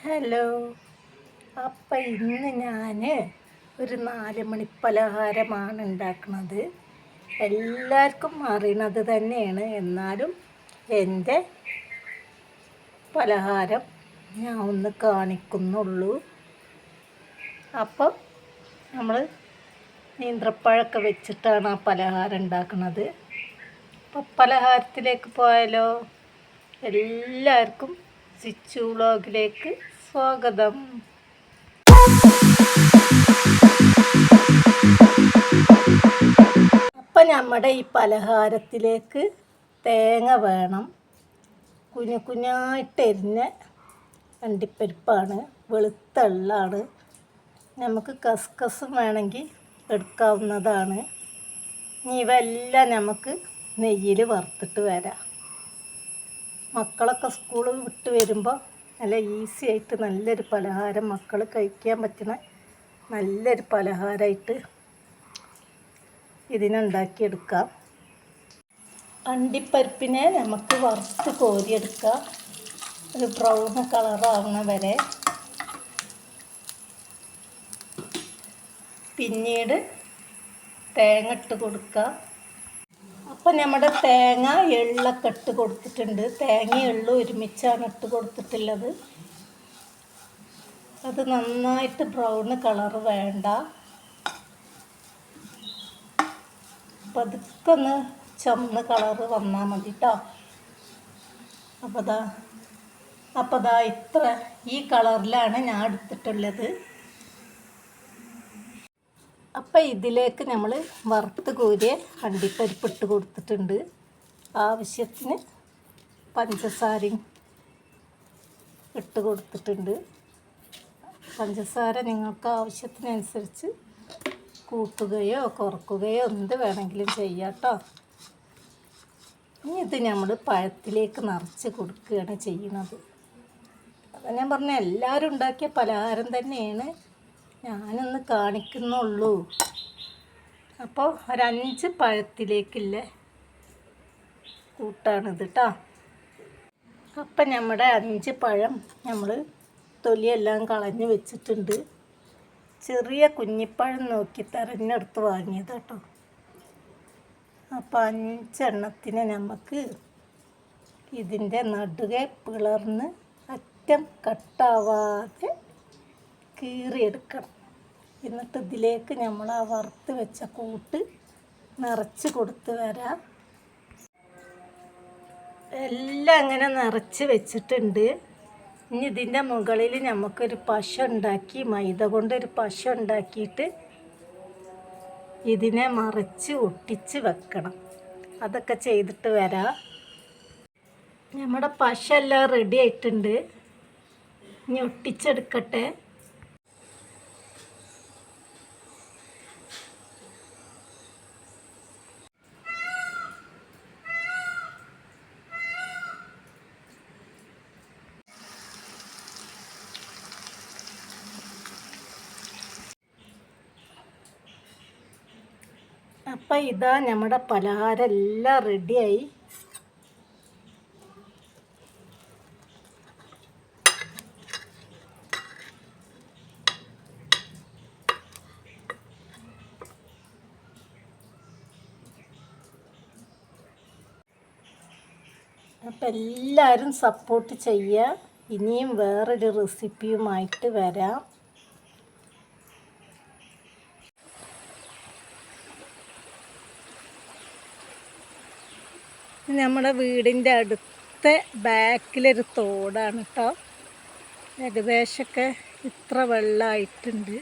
Hello. അപ്പം ഇന്ന് ഞാൻ ഒരു നാല് മണി പലഹാരമാണ് ഉണ്ടാക്കുന്നത് എല്ലാവർക്കും അറിയണത് തന്നെയാണ്. എന്നാലും എന്റെ പലഹാരം ഞാൻ ഒന്ന് കാണിക്കുന്നുള്ളൂ. അപ്പം നമ്മൾ നീന്ത്രപ്പഴമൊക്കെ വെച്ചിട്ടാണ് ആ പലഹാരം ഉണ്ടാക്കുന്നത് അപ്പം പലഹാരത്തിലേക്ക് പോയാലോ? എല്ലാവർക്കും സിച്ചു വ്ളോഗിലേക്ക് സ്വാഗതം. അപ്പം നമ്മുടെ ഈ പലഹാരത്തിലേക്ക് തേങ്ങ വേണം. കുഞ്ഞു കുഞ്ഞായിട്ട് എരിഞ്ഞ അണ്ടിപ്പരിപ്പാണ്. വെളുത്ത എള്ളാണ് നമുക്ക് കസ്കസും വേണമെങ്കിൽ എടുക്കാവുന്നതാണ്. ഇനി ഇവയെല്ലാം നമുക്ക് നെയ്യിൽ വറുത്തിട്ട് വരാം. മക്കളൊക്കെ സ്കൂൾ വിട്ട് വരുമ്പോൾ നല്ല ഈസി ആയിട്ട് നല്ലൊരു പലഹാരം മക്കൾ കഴിക്കാൻ പറ്റുന്ന നല്ലൊരു പലഹാരമായിട്ട് ഇതിനുണ്ടാക്കിയെടുക്കാം. അണ്ടിപ്പരിപ്പിനെ നമുക്ക് വറുത്ത് കോരിയെടുക്കാം. ഒരു ബ്രൗൺ കളറാവുന്ന വരെ. പിന്നീട് തേങ്ങ ഇട്ട് കൊടുക്കുക അപ്പം നമ്മുടെ തേങ്ങ എള്ളൊക്കെ ഇട്ട് കൊടുത്തിട്ടുണ്ട്. തേങ്ങ എള്ളു ഒരുമിച്ചാണ് ഇട്ട് കൊടുത്തിട്ടുള്ളത്. അത് നന്നായിട്ട് ബ്രൗൺ കളർ വേണ്ട. പതുക്കൊന്ന് ചുമന്ന കളറ് വന്നാൽ മതി കേട്ടോ അപ്പോൾ അതാ അപ്പോൾ അതാ ഇത്ര ഈ കളറിലാണ് ഞാൻ എടുത്തിട്ടുള്ളത്. അപ്പം ഇതിലേക്ക് നമ്മൾ വറുത്ത് കോരിയ അണ്ടിപ്പരിപ്പ് ഇട്ട് കൊടുത്തിട്ടുണ്ട്. ആവശ്യത്തിന് പഞ്ചസാരയും ഇട്ട് കൊടുത്തിട്ടുണ്ട്. പഞ്ചസാര നിങ്ങൾക്ക് ആവശ്യത്തിനനുസരിച്ച് കൂട്ടുകയോ കുറക്കുകയോ എന്ത് വേണമെങ്കിലും ചെയ്യാട്ടോ ഇനി ഇത് നമ്മൾ പഴത്തിലേക്ക് നിറച്ച് കൊടുക്കുകയാണ് ചെയ്യുന്നത്. അത് ഞാൻ പറഞ്ഞ എല്ലാവരും ഉണ്ടാക്കിയ പലഹാരം തന്നെയാണ്. ഞാനൊന്ന് കാണിക്കുന്നുള്ളൂ. അപ്പോൾ ഒരഞ്ച് പഴത്തിലേക്കില്ല കൂട്ടാണിത് കേട്ടോ അപ്പം നമ്മുടെ അഞ്ച് പഴം നമ്മൾ തൊലിയെല്ലാം കളഞ്ഞ് വെച്ചിട്ടുണ്ട്. ചെറിയ കുഞ്ഞിപ്പഴം നോക്കി തെരഞ്ഞെടുത്ത് വാങ്ങിയത് കേട്ടോ അപ്പോൾ അഞ്ചെണ്ണത്തിന് നമുക്ക് ഇതിന്റെ നടുകെ പിളർന്ന് അറ്റം കട്ടാവാതെ കീറിയെടുക്കണം. എന്നിട്ട് ഇതിലേക്ക് നമ്മൾ ആ വറുത്ത് വെച്ച കൂട്ട് നിറച്ച് കൊടുത്ത് വരാം. എല്ലാം അങ്ങനെ നിറച്ച് വെച്ചിട്ടുണ്ട്. ഇനി ഇതിന്റെ മുകളിൽ നമുക്കൊരു പശ ഉണ്ടാക്കി മൈദ കൊണ്ടൊരു പശ ഉണ്ടാക്കിയിട്ട് ഇതിനെ മറിച്ച് ഒട്ടിച്ച് വെക്കണം. അതൊക്കെ ചെയ്തിട്ട് വരാം. നമ്മുടെ പശ എല്ലാം റെഡി ആയിട്ടുണ്ട്. ഇനി ഒട്ടിച്ചെടുക്കട്ടെ. അപ്പം ഇതാ നമ്മുടെ പലഹാരം എല്ലാം റെഡിയായി. അപ്പം എല്ലാവരും സപ്പോർട്ട് ചെയ്യുക. ഇനിയും വേറൊരു റെസിപ്പിയുമായിട്ട് വരാം. നമ്മുടെ വീടിന്റെ അടുത്ത ബാക്കിലൊരു തോടാണ് കേട്ടോ ഏകദേശമൊക്കെ ഇത്ര വെള്ളമായിട്ടുണ്ട്.